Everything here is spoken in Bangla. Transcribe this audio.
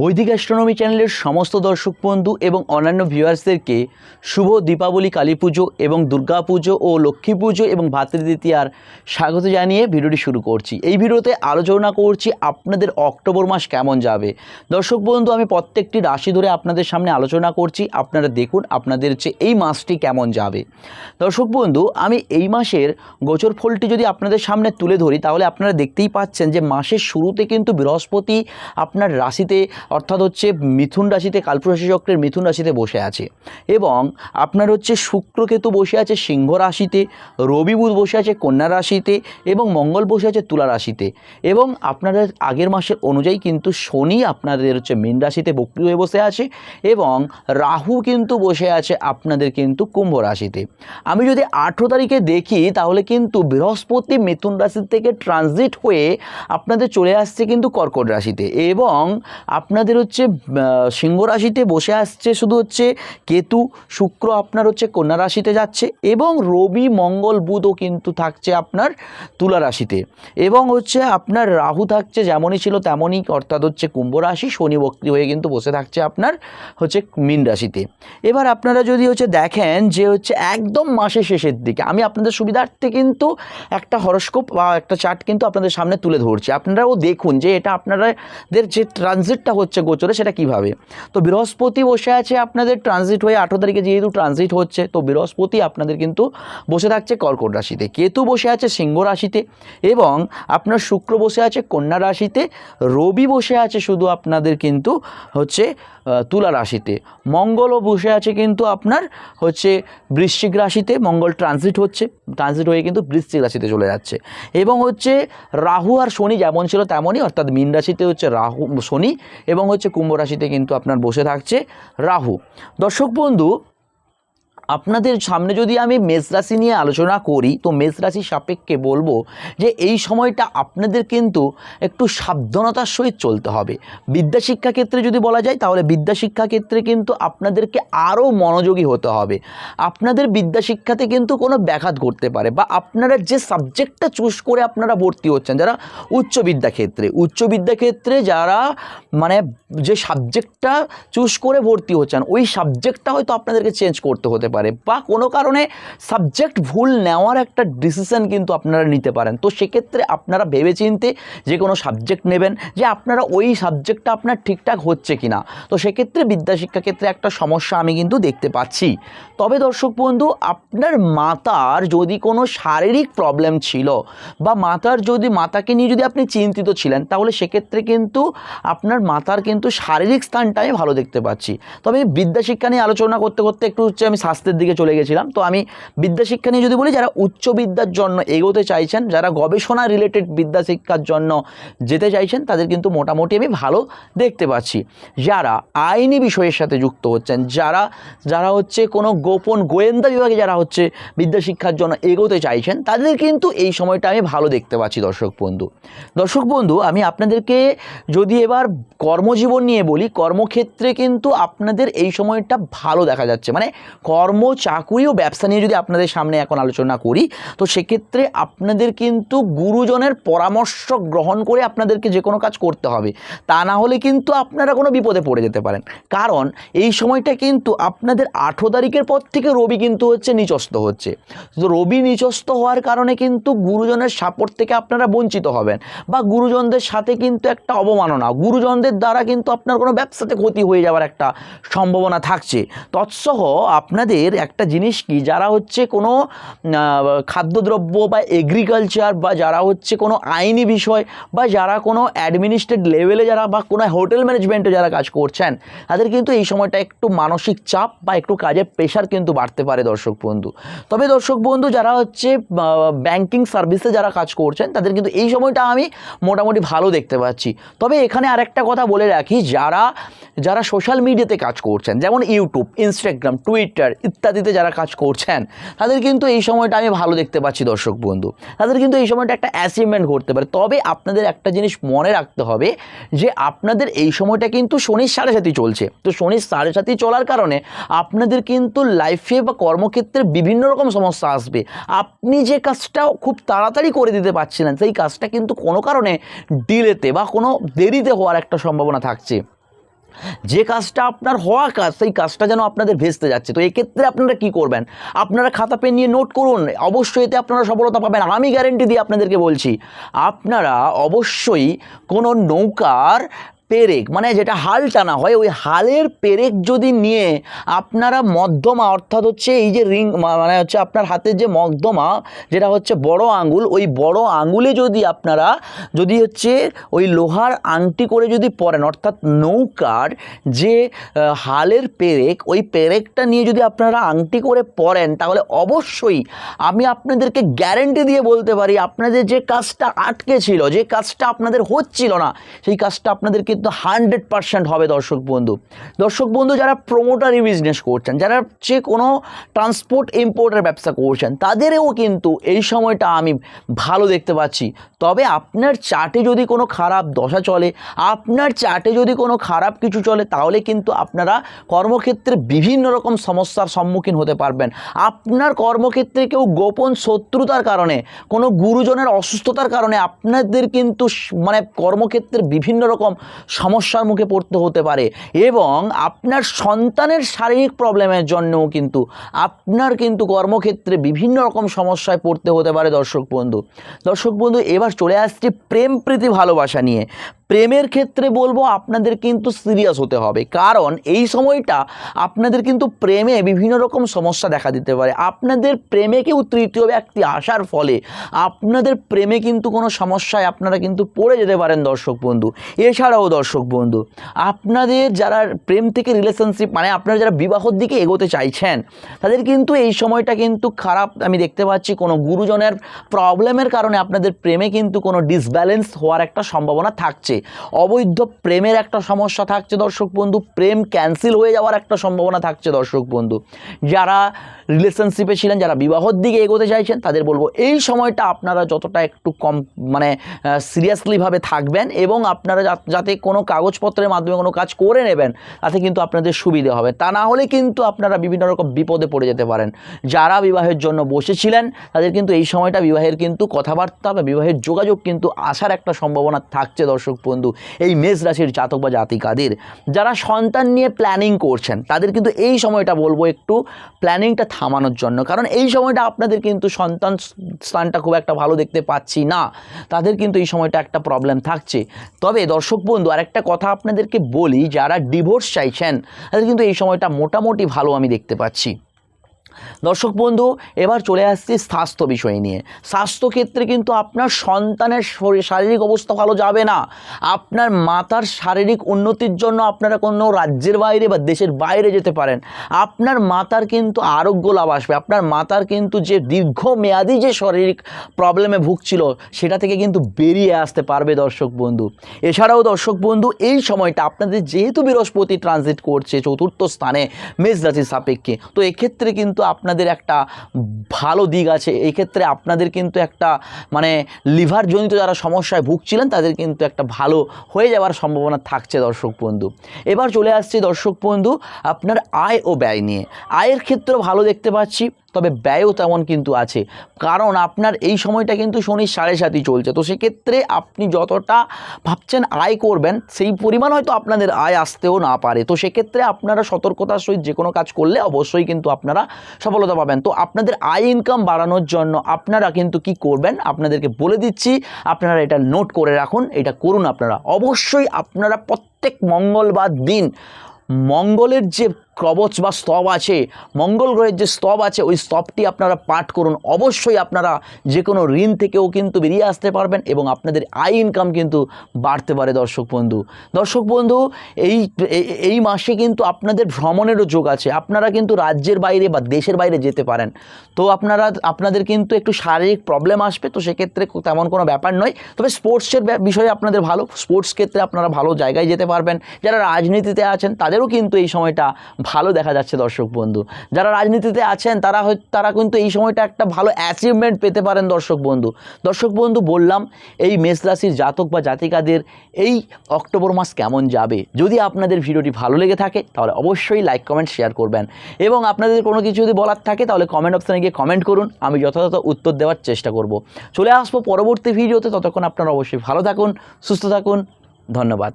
বৈদিক অ্যাস্ট্রোনমি চ্যানেলের সমস্ত দর্শক বন্ধু এবং অন্যান্য ভিউয়ার্সদেরকে শুভ দীপাবলি, কালী পুজো এবং দুর্গা পুজো ও লক্ষ্মী পুজো এবং ভাতৃদ্বিতীয়ার স্বাগত জানিয়ে ভিডিওটি শুরু করছি। এই ভিডিওতে আলোচনা করছি আপনাদের অক্টোবর মাস কেমন যাবে। দর্শক বন্ধু, আমি প্রত্যেকটি রাশি ধরে আপনাদের সামনে আলোচনা করছি। আপনারা দেখুন আপনাদের হচ্ছে এই মাসটি কেমন যাবে। দর্শক বন্ধু, আমি এই মাসের গোচর ফলটি যদি আপনাদের সামনে তুলে ধরি, তাহলে আপনারা দেখতেই পাচ্ছেন যে মাসের শুরুতে কিন্তু বৃহস্পতি আপনার রাশিতে অর্থাৎ হচ্ছে মিথুন রাশিতে কালপুরাশি চক্রের মিথুন রাশিতে বসে আছে। এবং আপনার হচ্ছে শুক্রকেতু বসে আছে সিংহ রাশিতে, রবি বুধ বসে আছে কন্যা রাশিতে এবং মঙ্গল বসে আছে তুলা রাশিতে। এবং আপনাদের আগের মাসের অনুযায়ী কিন্তু শনি আপনাদের হচ্ছে মীন রাশিতে বক্রি হয়ে বসে আছে এবং রাহু কিন্তু বসে আছে আপনাদের কিন্তু কুম্ভ রাশিতে। আমি যদি আঠেরো তারিখে দেখি তাহলে কিন্তু বৃহস্পতি মিথুন রাশি থেকে ট্রানজিট হয়ে আপনাদের চলে আসছে কিন্তু কর্কট রাশিতে। এবং আপনাদের হচ্ছে সিংহ রাশিতে বসে আসছে শুধু হচ্ছে কেতু, শুক্র আপনার হচ্ছে কন্যা রাশিতে যাচ্ছে এবং রবি, মঙ্গল, বুধও কিন্তু থাকছে আপনার তুলা রাশিতে। এবং হচ্ছে আপনার রাহু থাকছে যেমনই ছিল তেমনই, অর্থাৎ হচ্ছে কুম্ভ রাশি, শনি বক্রি হয়ে কিন্তু বসে থাকছে আপনার হচ্ছে মীন রাশিতে। এবার আপনারা যদি হচ্ছে দেখেন যে হচ্ছে একদম মাসের শেষের দিকে, আমি আপনাদের সুবিধার্থে কিন্তু একটা হরস্কোপ বা একটা চার্ট কিন্তু আপনাদের সামনে তুলে ধরছি। আপনারাও দেখুন যে এটা আপনাদের যে ট্রানজিটটা হচ্ছে গোচরে, সেটা কীভাবে? তো বৃহস্পতি বসে আছে আপনাদের ট্রানজিট হয়ে, আঠেরো তারিখে যেহেতু ট্রানজিট হচ্ছে, তো বৃহস্পতি আপনাদের কিন্তু বসে থাকছে কর্কট রাশিতে। কেতু বসে আছে সিংহ রাশিতে এবং আপনার শুক্র বসে আছে কন্যা রাশিতে, রবি বসে আছে শুধু আপনাদের কিন্তু হচ্ছে তুলা রাশিতে। মঙ্গলও বসে আছে কিন্তু আপনার হচ্ছে বৃশ্চিক রাশিতে, মঙ্গল ট্রানজিট হচ্ছে ট্রানজিট হয়ে কিন্তু বৃশ্চিক রাশিতে চলে যাচ্ছে। এবং হচ্ছে রাহু আর শনি যেমন ছিল তেমনই, অর্থাৎ মীন রাশিতে হচ্ছে রাহু, শনি এবং হচ্ছে কুম্ভ রাশিতে কিন্তু আপনার বসে থাকছে রাহু। দর্শক বন্ধু আপনাদের সামনে যদি আমি মেষ রাশি নিয়ে আলোচনা করি, তো মেষ রাশির সাপেক্ষে বলব যে এই সময়টা আপনাদের কিন্তু একটু সাবধানতার সহিত চলতে হবে। বিদ্যা শিক্ষা ক্ষেত্রে যদি বলা যায়, তাহলে বিদ্যা শিক্ষা ক্ষেত্রে কিন্তু আপনাদেরকে আরও মনোযোগী হতে হবে। আপনাদের বিদ্যা শিক্ষাতে কিন্তু কোনো ব্যাঘাত ঘটতে পারে বা আপনারা যে সাবজেক্টটা চুজ করে আপনারা ভর্তি হচ্ছেন, যারা উচ্চ বিদ্যা ক্ষেত্রে, উচ্চ বিদ্যা ক্ষেত্রে যারা মানে যে সাবজেক্টটা চুজ করে ভর্তি হচ্ছেন, ওই সাবজেক্টটা হয়তো আপনাদেরকে চেঞ্জ করতে হতে পারে। বা কোনো কারণে সাবজেক্ট ভুল নেওয়ার একটা ডিসিশন কিন্তু আপনারা নিতে পারেন। তো সেক্ষেত্রে আপনারা ভেবেচিন্তে যে কোনো সাবজেক্ট নেবেন যে আপনারা ওই সাবজেক্টটা আপনার ঠিকঠাক হচ্ছে কি না তো সেক্ষেত্রে বিদ্যাশিক্ষা ক্ষেত্রে একটা সমস্যা আমি কিন্তু দেখতে পাচ্ছি। তবে দর্শক বন্ধু, আপনার মাতার যদি কোনো শারীরিক প্রবলেম ছিল বা মাতার যদি, মাতাকে নিয়ে যদি আপনি চিন্তিত ছিলেন, তাহলে সেক্ষেত্রে কিন্তু আপনার মাতার কিন্তু শারীরিক স্থানটা আমি ভালো দেখতে পাচ্ছি। তবে বিদ্যাশিক্ষা নিয়ে আলোচনা করতে করতে একটু হচ্ছে আমি স্বাস্থ্যের দিকে চলে গেছিলাম। তো আমি বিদ্যাশিক্ষা নিয়ে যদি বলি, যারা উচ্চ বিদ্যার জন্য এগোতে চাইছেন, যারা গবেষণা রিলেটেড বিদ্যা শিক্ষার জন্য যেতে চাইছেন, তাদের কিন্তু মোটামুটি আমি ভালো দেখতে পাচ্ছি। যারা আইনি বিষয়ের সাথে যুক্ত হচ্ছেন, যারা যারা হচ্ছে কোনো গোপন গোয়েন্দা বিভাগে যারা হচ্ছে বিদ্যা শিক্ষার জন্য এগোতে চাইছেন, তাদের কিন্তু এই সময়টা আমি ভালো দেখতে পাচ্ছি, দর্শক বন্ধু। দর্শক বন্ধু, আমি আপনাদেরকে যদি এবার কর্মজীবন নিয়ে বলি, কর্মক্ষেত্রে কিন্তু আপনাদের এই সময়টা ভালো দেখা যাচ্ছে। মানে কর্ম চাকুরি ও ব্যবসা নিয়ে যদি আপনাদের সামনে এখন আলোচনা করি, তো সেক্ষেত্রে আপনাদের কিন্তু গুরুজনের পরামর্শ গ্রহণ করে আপনাদেরকে যে কোনো কাজ করতে হবে। তা না হলে কিন্তু আপনারা কোনো বিপদে পড়ে যেতে পারেন। কারণ এই সময়টা কিন্তু আপনাদের আঠেরো তারিখের পর থেকে রবি কিন্তু হচ্ছে নিচস্ত হচ্ছে। তো রবি নিচস্ত হওয়ার কারণে কিন্তু গুরুজনের সাপোর্ট থেকে আপনারা বঞ্চিত হবেন বা গুরুজনদের সাথে কিন্তু একটা অবমাননা, গুরুজনদের দ্বারা কিন্তু আপনার কোনো ব্যবসাতে ক্ষতি হয়ে যাওয়ার একটা সম্ভাবনা থাকছে। তৎসহ আপনাদের একটা জিনিস কি? যারা হচ্ছে কোনো খাদ্যদ্রব্য বা এগ্রিকালচার বা যারা হচ্ছে কোনো আইনি বিষয় বা যারা কোনো অ্যাডমিনিস্ট্রেট লেভেলে যারা বা কোনো হোটেল ম্যানেজমেন্টে যারা কাজ করছেন, তাদের কিন্তু এই সময়টা একটু মানসিক চাপ বা একটু কাজের প্রেশার কিন্তু বাড়তে পারে দর্শক বন্ধু। তবে দর্শক বন্ধু, যারা হচ্ছে ব্যাংকিং সার্ভিসে যারা কাজ করছেন, তাদের কিন্তু এই সময়টা আমি মোটামুটি ভালো দেখতে পাচ্ছি। তবে এখানে আরেকটা কথা বলে রাখি, যারা যারা সোশ্যাল মিডিয়াতে কাজ করছেন, যেমন ইউটিউব ইনস্টাগ্রাম টুইটার ইত্যাদিতে যারা কাজ করছেন, তাদের কিন্তু এই সময়টা আমি ভালো দেখতে পাচ্ছি দর্শক বন্ধু। তাদের কিন্তু এই সময়টা একটা অ্যাচিভমেন্ট ঘটতে পারে। তবে আপনাদের একটা জিনিস মনে রাখতে হবে যে আপনাদের এই সময়টা কিন্তু শনির সাড়ে সাথী চলছে। তো শনির সাড়ে সাথী চলার কারণে আপনাদের কিন্তু লাইফে বা কর্মক্ষেত্রে বিভিন্ন রকম সমস্যা আসবে। আপনি যে কাজটা খুব তাড়াতাড়ি করে দিতে পারছিলেন, সেই কাজটা কিন্তু কোনো কারণে ডিলেতে বা কোনো দেরিতে হওয়ার একটা সম্ভাবনা থাকছে। যে কাজটা আপনার হওয়া কাজ, সেই কাজটা যেন আপনাদের ভেস্তে যাচ্ছে। তো এক্ষেত্রে আপনারা কি করবেন? আপনারা খাতা, পেন নিয়ে নোট করুন। অবশ্যই এতে আপনারা সফলতা পাবেন। আমি গ্যারেন্টি দিয়ে আপনাদেরকে বলছি, আপনারা অবশ্যই কোনো নৌকার পেরেক মানে যেটা হাল টানা হয়, ওই হালের পেরেক যদি নিয়ে আপনারা মধ্যমা, অর্থাৎ হচ্ছে এই যে রিং মানে হচ্ছে আপনার হাতের যে মধ্যমা, যেটা হচ্ছে বড় আঙ্গুল ওই বড় আঙ্গুলে যদি আপনারা, যদি হচ্ছে ওই লোহার আংটি করে যদি পরেন, অর্থাৎ নৌকার যে হালের পেরেক, ওই পেরেকটা নিয়ে যদি আপনারা আংটি করে পরেন, তাহলে অবশ্যই আমি আপনাদেরকে গ্যারেন্টি দিয়ে বলতে পারি, আপনাদের যে কাজটা আটকে ছিল, যে কাজটা আপনাদের হচ্ছিল না, সেই কাজটা আপনাদের কিন্তু হান্ড্রেড পার্সেন্ট হবে দর্শক বন্ধু। দর্শক বন্ধু, যারা প্রোমোটারি বিজনেস করছেন, যারা যে কোনো ট্রান্সপোর্ট ইম্পোর্টের ব্যবসা করছেন, তাদেরও কিন্তু এই সময়টা আমি ভালো দেখতে পাচ্ছি। তবে আপনার চার্টে যদি কোনো খারাপ দশা চলে, আপনার চার্টে যদি কোনো খারাপ কিছু চলে, তাহলে কিন্তু আপনারা কর্মক্ষেত্রে বিভিন্ন রকম সমস্যার সম্মুখীন হতে পারবেন। আপনার কর্মক্ষেত্রে কেউ গোপন শত্রুতার কারণে, কোনো গুরুজনের অসুস্থতার কারণে আপনাদের কিন্তু মানে কর্মক্ষেত্রে বিভিন্ন রকম সমস্যার মুখে পড়তে হতে পারে। এবং আপনার সন্তানের শারীরিক প্রবলেমের জন্যও কিন্তু, আপনার কিন্তু কর্মক্ষেত্রে বিভিন্ন রকম সমস্যায় পড়তে হতে পারে দর্শক বন্ধু। দর্শক বন্ধু, এবার চলে আসছি প্রেম প্রীতি ভালোবাসা নিয়ে। প্রেমের ক্ষেত্রে বলব আপনাদের কিন্তু সিরিয়াস হতে হবে। কারণ এই সময়টা আপনাদের কিন্তু প্রেমে বিভিন্ন রকম সমস্যা দেখা দিতে পারে। আপনাদের প্রেমে কেউ তৃতীয় ব্যক্তি আসার ফলে আপনাদের প্রেমে কিন্তু কোনো সমস্যায় আপনারা কিন্তু পড়ে যেতে পারেন দর্শক বন্ধু। এছাড়াও দর্শক বন্ধু, আপনাদের যারা প্রেম থেকে রিলেশনশিপ মানে আপনারা যারা বিবাহর দিকে এগোতে চাইছেন, তাদের কিন্তু এই সময়টা কিন্তু খারাপ। আমি দেখতে পাচ্ছি কোনো গুরুজনের প্রবলেমের কারণে আপনাদের প্রেমে কিন্তু কোনো ডিসব্যালেন্স হওয়ার একটা সম্ভাবনা থাকছে। অবৈধ প্রেমের একটা সমস্যা থাকছে দর্শক বন্ধু। প্রেম ক্যান্সেল হয়ে যাওয়ার একটা সম্ভাবনা থাকছে দর্শক বন্ধু। যারা রিলেশনশিপে ছিলেন, যারা বিবাহর দিকে এগোতে চাইছেন, তাদের বলব এই সময়টা আপনারা যতটা একটু কম মানে সিরিয়াসলিভাবে থাকবেন এবং আপনারা যাতে কোনো কাগজপত্রের মাধ্যমে কোনো কাজ করে নেবেন, তাতে কিন্তু আপনাদের সুবিধে হবে। তা না হলে কিন্তু আপনারা বিভিন্ন রকম বিপদে পড়ে যেতে পারেন। যারা বিবাহের জন্য বসেছিলেন, তাদের কিন্তু এই সময়টা বিবাহের কিন্তু কথাবার্তা বা বিবাহের যোগাযোগ কিন্তু আসার একটা সম্ভাবনা থাকছে দর্শক বন্ধু, এই মেষ রাশির জাতক বা জাতিকাদের যারা সন্তান নিয়ে প্ল্যানিং করছেন, তাদের কিন্তু এই সময়টা বলব একটু প্ল্যানিংটা থামানোর জন্য। কারণ এই সময়টা আপনাদের কিন্তু সন্তান স্থানটা খুব একটা ভালো দেখতে পাচ্ছি না। তাদের কিন্তু এই সময়টা একটা প্রবলেম থাকছে। তবে দর্শক বন্ধু, আরেকটা কথা আপনাদেরকে বলি, যারা ডিভোর্স চাইছেন, তাদের কিন্তু এই সময়টা মোটামুটি ভালো আমি দেখতে পাচ্ছি। দর্শক বন্ধু, এবার চলে আসছি স্বাস্থ্য বিষয় নিয়ে। স্বাস্থ্য ক্ষেত্রে কিন্তু আপনার সন্তানের শরীর, শারীরিক অবস্থা ভালো যাবে না। আপনার মাতার শারীরিক উন্নতির জন্য আপনারা কোনো রাজ্যের বাইরে বা দেশের বাইরে যেতে পারেন। আপনার মাতার কিন্তু আরোগ্য লাভ আসবে। আপনার মাতার কিন্তু যে দীর্ঘমেয়াদী যে শারীরিক প্রবলেমে ভুগছিল, সেটা থেকে কিন্তু বেরিয়ে আসতে পারবে দর্শক বন্ধু। এছাড়াও দর্শক বন্ধু, এই সময়টা আপনাদের যেহেতু বৃহস্পতি ট্রানজিট করছে, চতুর্থ স্থানে, মেষ রাশির সাপেক্ষে, তো এক্ষেত্রে কিন্তু আপনাদের একটা ভালো দিক আছে। এই ক্ষেত্রে আপনাদের কিন্তু একটা মানে লিভারজনিত যারা সমস্যায় ভুগছিলেন, তাদের কিন্তু একটা ভালো হয়ে যাওয়ার সম্ভাবনা থাকছে দর্শক বন্ধু। এবার চলে আসছে দর্শক বন্ধু, আপনার আয় ও ব্যয় নিয়ে। আয়ের ক্ষেত্রেও ভালো দেখতে পাচ্ছি। তবে ব্যয়ও তেমন কিন্তু আছে। কারণ আপনার এই সময়টা কিন্তু শনির সাড়ে সাতই চলছে। তো সেক্ষেত্রে আপনি যতটা ভাবছেন আয় করবেন, সেই পরিমাণ হয়তো আপনাদের আয় আসতেও না পারে। তো সেক্ষেত্রে আপনারা সতর্কতার সহিত যে কোনো কাজ করলে অবশ্যই কিন্তু আপনারা সফলতা পাবেন। তো আপনাদের আয় ইনকাম বাড়ানোর জন্য আপনারা কিন্তু কি করবেন? আপনাদেরকে বলে দিচ্ছি, আপনারা এটা নোট করে রাখুন, এটা করুন আপনারা। অবশ্যই আপনারা প্রত্যেক মঙ্গলবার দিন মঙ্গলের যে কবচ বা স্তব আছে, মঙ্গল গ্রহের যে স্তব আছে, ওই স্তবটি আপনারা পাঠ করুন। অবশ্যই আপনারা যে কোনো ঋণ থেকেও কিন্তু বেরিয়ে আসতে পারবেন এবং আপনাদের আয় ইনকাম কিন্তু বাড়তে পারে, দর্শক বন্ধু। দর্শক বন্ধু, এই এই- মাসে কিন্তু আপনাদের ভ্রমণেরও যোগ আছে। আপনারা কিন্তু রাজ্যের বাইরে বা দেশের বাইরে যেতে পারেন। তো আপনারা, আপনাদের কিন্তু একটু শারীরিক প্রবলেম আসবে, তো সেক্ষেত্রে তেমন কোনো ব্যাপার নয়। তবে স্পোর্টসের বিষয়ে আপনাদের ভালো। স্পোর্টস ক্ষেত্রে আপনারা ভালো জায়গায় যেতে পারবেন। যারা রাজনীতিতে আছেন, তাদেরও কিন্তু এই সময়টা ভালো দেখা যাচ্ছে দর্শক বন্ধু। যারা রাজনীতিতে আছেন, তারা হয় তারা কিন্তু এই সময়টা একটা ভালো অ্যাচিভমেন্ট পেতে পারেন দর্শক বন্ধু। দর্শক বন্ধু, বললাম, এই মেষ রাশির জাতক বা জাতিকাদের এই অক্টোবর মাস কেমন যাবে? যদি আপনাদের ভিডিওটি ভালো লেগে থাকে, তাহলে অবশ্যই লাইক কমেন্ট শেয়ার করবেন। এবং আপনাদের কোনো কিছু যদি বলার থাকে, তাহলে কমেন্ট অপশানে গিয়ে কমেন্ট করুন, আমি যথাযথ উত্তর দেওয়ার চেষ্টা করব। চলে আসব পরবর্তী ভিডিওতে, ততক্ষণ আপনারা অবশ্যই ভালো থাকুন, সুস্থ থাকুন, ধন্যবাদ।